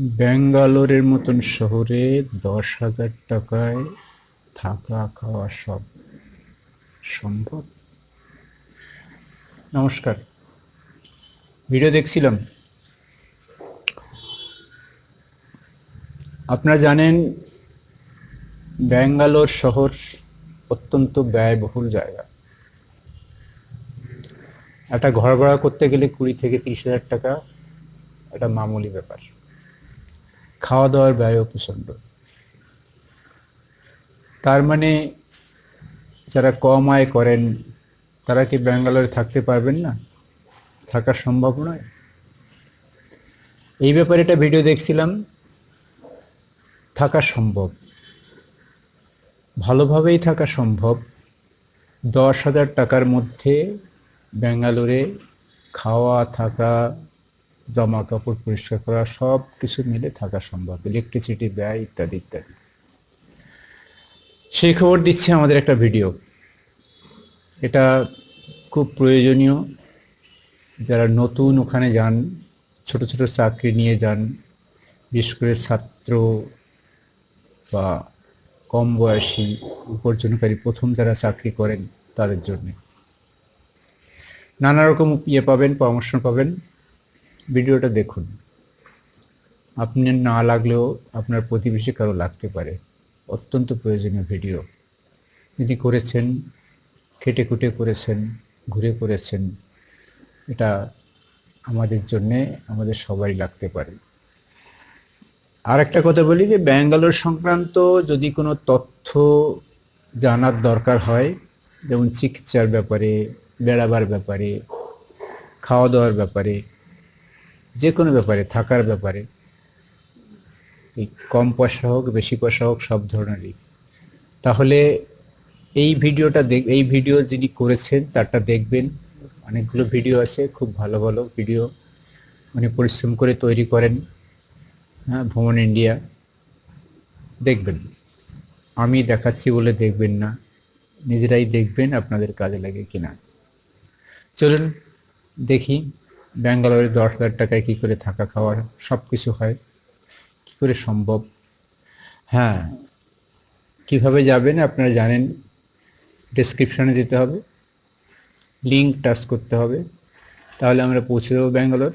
ব্যাঙ্গালোরের মতন শহরে দশ হাজার টাকায় থাকা খাওয়া সব সম্ভব? নমস্কার। ভিডিও দেখছিলাম। আপনারা জানেন, ব্যাঙ্গালোর শহর অত্যন্ত ব্যয়বহুল জায়গা। একটা ঘর ভাড়া করতে গেলে কুড়ি থেকে তিরিশ হাজার টাকা একটা মামুলি ব্যাপার। খাওয়া দাওয়ার ব্যয়ও প্রচণ্ড। তার মানে যারা কম আয় করেন, তারা কি ব্যাঙ্গালোরে থাকতে পারবেন না? থাকা সম্ভব নয়? এই ব্যাপারে একটা ভিডিও দেখছিলাম, থাকা সম্ভব। ভালোভাবেই থাকা সম্ভব। দশ হাজার টাকার মধ্যে ব্যাঙ্গালোরে খাওয়া, থাকা জামা কাপড় পরিষ্কার করা, সব কিছু মিলে থাকা সম্ভব। ইলেকট্রিসিটি ব্যয় ইত্যাদি ইত্যাদি। সেই খবর দিচ্ছে আমাদের একটা ভিডিও এটা খুব প্রয়োজনীয়। যারা নতুন ওখানে যান, ছোট ছোট চাকরি নিয়ে যান, বিশেষ করে ছাত্র বা কম বয়সী, উপার্জনকারী, প্রথম যারা চাকরি করেন তাদের জন্য। নানা রকম ইয়ে পাবেন, পরামর্শ পাবেন। ভিডিওটা দেখুন। আপনি না লাগলেও আপনার প্রতিবেশী কারও লাগতে পারে। অত্যন্ত প্রয়োজনীয় ভিডিও। যিনি করেছেন, খেটে খুটে করেছেন, ঘুরে করেছেন, এটা আমাদের জন্যে, আমাদের সবাই লাগতে পারে। আর একটা কথা বলি যে, ব্যাঙ্গালোর সংক্রান্ত যদি কোনো তথ্য জানার দরকার হয়, যেমন চিকিৎসার ব্যাপারে, বেড়াবার ব্যাপারে খাওয়া দাওয়ার ব্যাপারে যে কোনো ব্যাপারে, থাকার ব্যাপারে। এই কম পয়সা হোক, বেশি পয়সা হোক, সব ধরনেরই। তাহলে এই ভিডিওটা দেখ, এই ভিডিও যিনি করেছেন, তারটা দেখবেন। অনেকগুলো ভিডিও আছে, খুব ভালো ভালো ভিডিও উনি পরিশ্রম করে তৈরি করেন হ্যাঁ ভ্রমণ ইন্ডিয়া। দেখবেন। আমি দেখাচ্ছি বলে দেখবেন না। নিজেরাই দেখবেন আপনাদের কাজে লাগে কিনা। চলুন, দেখি। ব্যাঙ্গালোরে দশ হাজার টাকায় কী করে থাকা খাওয়ার সব কিছু হয়? কী করে সম্ভব? হ্যাঁ কীভাবে যাবেন আপনারা জানেন ডেসক্রিপশানে দিতে হবে লিঙ্ক টাচ করতে হবে, তাহলে আমরা পৌঁছে দেবো ব্যাঙ্গালোর।